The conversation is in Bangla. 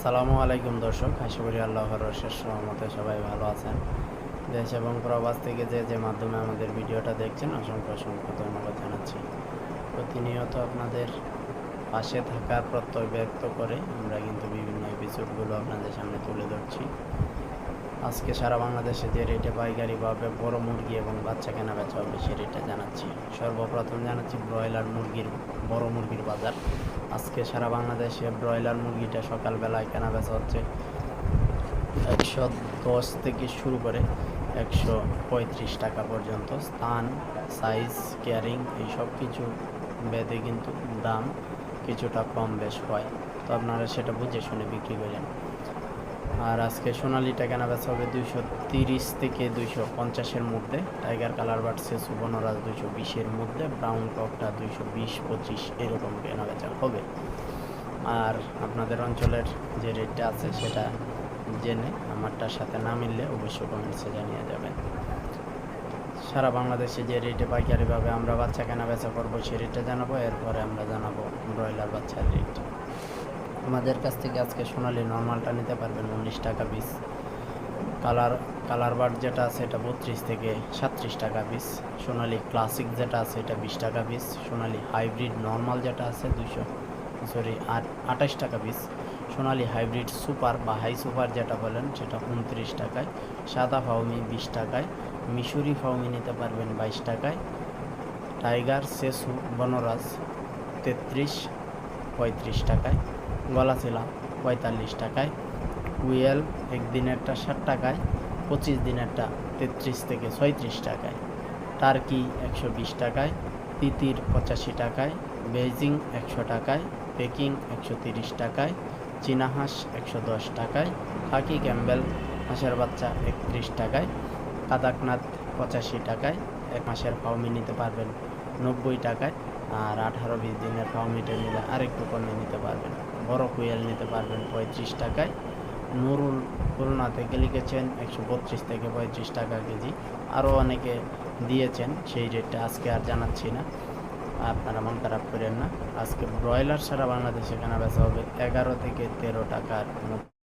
আসসালামু আলাইকুম দর্শক, আশা করি আল্লাহর শেষ রহমতে সবাই ভালো আছেন। দেশ এবং প্রবাস থেকে যে যে মাধ্যমে আমাদের ভিডিওটা দেখছেন, অসংখ্য অসংখ্য ধন্যবাদ জানাচ্ছি। প্রতিনিয়ত আপনাদের পাশে থাকার প্রত্যয় ব্যক্ত করে আমরা কিন্তু বিভিন্ন এপিসোডগুলো আপনাদের সামনে তুলে ধরছি। আজকে সারা বাংলাদেশে যে রেটে পাইকারিভাবে বড় মুরগি এবং বাচ্চা কেনা বেচা হবে সে রেটে জানাচ্ছি। সর্বপ্রথম জানাচ্ছি ব্রয়লার মুরগির, বড় মুরগির বাজার। আজকে সারা বাংলাদেশে ব্রয়লার মুরগিটা সকালবেলায় কেনা বেচা হচ্ছে একশো দশ থেকে শুরু করে একশো পঁয়ত্রিশ টাকা পর্যন্ত। স্থান সাইজ কেয়ারিং এই সব কিছু বেঁধে কিন্তু দাম কিছুটা কম বেশ হয়। তো আপনারা সেটা বুঝে শুনে বিক্রি করেন। আর আজকে সোনালিটা কেনা বেচা হবে দুইশো তিরিশ থেকে দুইশো পঞ্চাশের মধ্যে। টাইগার কালার বাড়ছে সুবর্ণরাজ দুইশো বিশের মধ্যে ব্রাউন টকটা দুইশো বিশ, পঁচিশ এরকম কেনা বেচা হবে। আর আপনাদের অঞ্চলের যে রেটটা আছে সেটা জেনে আমারটার সাথে না মিললে অবশ্যই কমেন্টসে জানিয়ে যাবেন। সারা বাংলাদেশে যে রেটে পাইকারিভাবে আমরা বাচ্চা কেনা বেচা করব সে রেটটা জানাব, এরপরে আমরা জানাব ব্রয়লার বাচ্চার রেট আমাদের কাছ থেকে আজকে সোনালি নর্মালটা নিতে পারবেন উনিশ টাকা পিস কালার কালার বার্ড যেটা আছে এটা বত্রিশ থেকে সাতত্রিশ টাকা পিস সোনালি ক্লাসিক যেটা আছে এটা বিশ টাকা পিস সোনালি হাইব্রিড নর্মাল যেটা আছে দুশো সরি আঠাশ টাকা পিস সোনালি হাইব্রিড সুপার বা হাই সুপার যেটা বলেন, সেটা উনত্রিশ টাকায়। সাদা ফাউমি বিশ টাকায়। মিশরি ফাউমি নিতে পারবেন বাইশ টাকায়। টাইগার, সেসু, বনরাজ তেত্রিশ, পঁয়ত্রিশ টাকায়। গলাচিলা পঁয়তাল্লিশ টাকায়। কুয়েল একদিনেরটা ষাট টাকায়, পঁচিশ দিনেরটা তেত্রিশ থেকে ছয়ত্রিশ টাকায়। টার্কি একশো বিশ টাকায়, তিতির পঁচাশি টাকায় বেজিং একশো টাকায়, পেকিং একশো তিরিশ টাকায় চীনা হাঁস একশো দশ টাকায় হাকি ক্যাম্বেল হাঁসের বাচ্চা একত্রিশ টাকায়, কাদাকনাথ পঁচাশি টাকায়, এক মাসের ফাউমি নিতে পারবেন নব্বই টাকায়, আর আঠারো বিশ দিনের ফাউমিটা নিলে আরেকটু কমে নিতে পারবেন। বড় কুয়েল নিতে পারবেন পঁয়ত্রিশ টাকায়। নুরুল খুলনা থেকে লিখেছেন একশো বত্রিশ থেকে পঁয়ত্রিশ টাকা কেজি। আরও অনেকে দিয়েছেন, সেই রেটটা আজকে আর জানাচ্ছি না। আপনারা মন খারাপ করেন না। আজকে ব্রয়লার সারা বাংলাদেশে কেনা বেচা হবে এগারো থেকে তেরো টাকার মধ্যে।